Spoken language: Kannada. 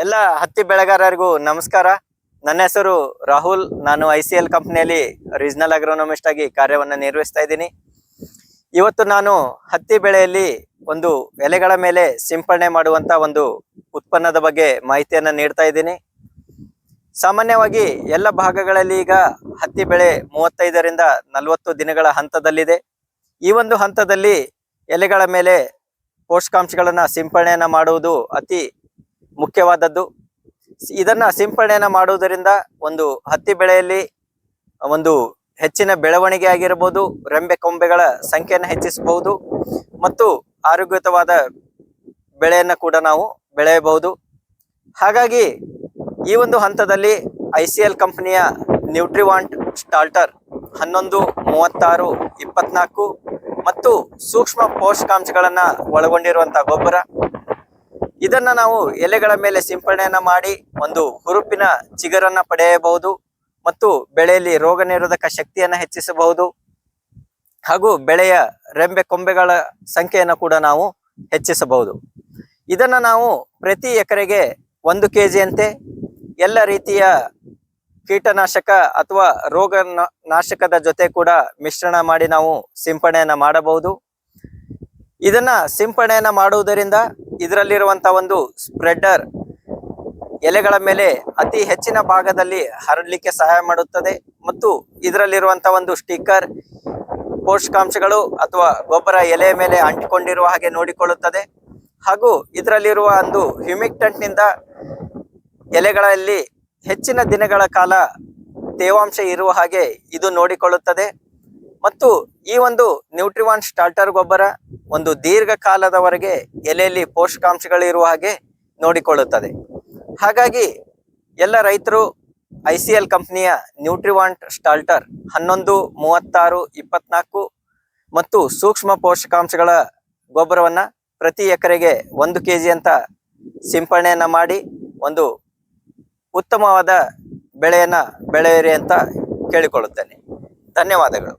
ಎಲ್ಲ ಹತ್ತಿ ಬೆಳೆಗಾರರಿಗೂ ನಮಸ್ಕಾರ. ನನ್ನ ಹೆಸರು ರಾಹುಲ್. ನಾನು ಐ ಸಿ ಎಲ್ ಕಂಪ್ನಿಯಲ್ಲಿ ರೀಜನಲ್ ಅಗ್ರೋನಮಿಸ್ಟ್ ಆಗಿ ಕಾರ್ಯವನ್ನು ನಿರ್ವಹಿಸ್ತಾ ಇದ್ದೀನಿ. ಇವತ್ತು ನಾನು ಹತ್ತಿ ಬೆಳೆಯಲ್ಲಿ ಒಂದು ಎಲೆಗಳ ಮೇಲೆ ಸಿಂಪಡಣೆ ಮಾಡುವಂತ ಒಂದು ಉತ್ಪನ್ನದ ಬಗ್ಗೆ ಮಾಹಿತಿಯನ್ನು ನೀಡ್ತಾ ಇದ್ದೀನಿ. ಸಾಮಾನ್ಯವಾಗಿ ಎಲ್ಲ ಭಾಗಗಳಲ್ಲಿ ಈಗ ಹತ್ತಿ ಬೆಳೆ ಮೂವತ್ತೈದರಿಂದ ನಲವತ್ತು ದಿನಗಳ ಹಂತದಲ್ಲಿದೆ. ಈ ಒಂದು ಹಂತದಲ್ಲಿ ಎಲೆಗಳ ಮೇಲೆ ಪೋಷಕಾಂಶಗಳನ್ನು ಸಿಂಪರಣೆಯನ್ನು ಮಾಡುವುದು ಅತಿ ಮುಖ್ಯವಾದದ್ದು. ಇದನ್ನ ಸಿಂಪಡಣೆಯನ್ನ ಮಾಡುವುದರಿಂದ ಒಂದು ಹತ್ತಿ ಬೆಳೆಯಲ್ಲಿ ಒಂದು ಹೆಚ್ಚಿನ ಬೆಳವಣಿಗೆ ಆಗಿರಬಹುದು ರೆಂಬೆ ಕೊಂಬೆಗಳ ಸಂಖ್ಯೆಯನ್ನು ಹೆಚ್ಚಿಸಬಹುದು ಮತ್ತು ಆರೋಗ್ಯಯುತವಾದ ಬೆಳೆಯನ್ನು ಕೂಡ ನಾವು ಬೆಳೆಯಬಹುದು. ಹಾಗಾಗಿ ಈ ಒಂದು ಹಂತದಲ್ಲಿ ಐ ಸಿ ಎಲ್ ಕಂಪನಿಯ ನ್ಯೂಟ್ರಿವಾಂಟ್ ಸ್ಟಾಲ್ಟರ್ ಹನ್ನೊಂದು, ಮೂವತ್ತಾರು, ಇಪ್ಪತ್ನಾಲ್ಕು ಮತ್ತು ಸೂಕ್ಷ್ಮ ಪೋಷಕಾಂಶಗಳನ್ನು ಒಳಗೊಂಡಿರುವಂಥ ಗೊಬ್ಬರ ಇದನ್ನ ನಾವು ಎಲೆಗಳ ಮೇಲೆ ಸಿಂಪಡಣೆಯನ್ನ ಮಾಡಿ ಒಂದು ಹುರುಪಿನ ಚಿಗರನ್ನ ಪಡೆಯಬಹುದು ಮತ್ತು ಬೆಳೆಯಲ್ಲಿ ರೋಗ ನಿರೋಧಕ ಶಕ್ತಿಯನ್ನ ಹೆಚ್ಚಿಸಬಹುದು. ಹಾಗೂ ಬೆಳೆಯ ರೆಂಬೆ ಕೊಂಬೆಗಳ ಸಂಖ್ಯೆಯನ್ನು ಕೂಡ ನಾವು ಹೆಚ್ಚಿಸಬಹುದು. ಇದನ್ನ ನಾವು ಪ್ರತಿ ಎಕರೆಗೆ ಒಂದು ಕೆಜಿಯಂತೆ ಎಲ್ಲ ರೀತಿಯ ಕೀಟನಾಶಕ ಅಥವಾ ರೋಗ ನಾಶಕದ ಜೊತೆ ಕೂಡ ಮಿಶ್ರಣ ಮಾಡಿ ನಾವು ಸಿಂಪಡಣೆಯನ್ನು ಮಾಡಬಹುದು. ಇದನ್ನ ಸಿಂಪಡಣೆಯನ್ನು ಮಾಡುವುದರಿಂದ ಇದರಲ್ಲಿರುವಂತ ಒಂದು ಸ್ಪ್ರೆಡ್ಡರ್ ಎಲೆಗಳ ಮೇಲೆ ಅತಿ ಹೆಚ್ಚಿನ ಭಾಗದಲ್ಲಿ ಹರಡಲಿಕ್ಕೆ ಸಹಾಯ ಮಾಡುತ್ತದೆ. ಮತ್ತು ಇದರಲ್ಲಿರುವಂತ ಒಂದು ಸ್ಟಿಕ್ಕರ್ ಪೋಷಕಾಂಶಗಳು ಅಥವಾ ಗೊಬ್ಬರ ಎಲೆಯ ಮೇಲೆ ಅಂಟಿಕೊಂಡಿರುವ ಹಾಗೆ ನೋಡಿಕೊಳ್ಳುತ್ತದೆ. ಹಾಗೂ ಇದರಲ್ಲಿರುವ ಒಂದು ಹ್ಯುಮಿಕ್ಟೆಂಟ್ನಿಂದ ನಿಂದ ಎಲೆಗಳಲ್ಲಿ ಹೆಚ್ಚಿನ ದಿನಗಳ ಕಾಲ ತೇವಾಂಶ ಇರುವ ಹಾಗೆ ಇದು ನೋಡಿಕೊಳ್ಳುತ್ತದೆ. ಮತ್ತು ಈ ಒಂದು ನ್ಯೂಟ್ರಿವಾನ್ ಸ್ಟಾರ್ಟರ್ ಗೊಬ್ಬರ ಒಂದು ದೀರ್ಘಕಾಲದವರೆಗೆ ಎಲೆಯಲ್ಲಿ ಪೋಷಕಾಂಶಗಳು ಇರುವ ಹಾಗೆ ನೋಡಿಕೊಳ್ಳುತ್ತದೆ. ಹಾಗಾಗಿ ಎಲ್ಲ ರೈತರು ಐ ಸಿ ಎಲ್ ಕಂಪ್ನಿಯ ನ್ಯೂಟ್ರಿವಾಂಟ್ ಸ್ಟಾಲ್ಟರ್ ಹನ್ನೊಂದು, ಮೂವತ್ತಾರು, ಇಪ್ಪತ್ನಾಲ್ಕು ಮತ್ತು ಸೂಕ್ಷ್ಮ ಪೋಷಕಾಂಶಗಳ ಗೊಬ್ಬರವನ್ನು ಪ್ರತಿ ಎಕರೆಗೆ ಒಂದು ಕೆ ಜಿ ಅಂತ ಸಿಂಪರಣೆಯನ್ನು ಮಾಡಿ ಒಂದು ಉತ್ತಮವಾದ ಬೆಳೆಯನ್ನು ಬೆಳೆಯಿರಿ ಅಂತ ಕೇಳಿಕೊಳ್ಳುತ್ತೇನೆ. ಧನ್ಯವಾದಗಳು.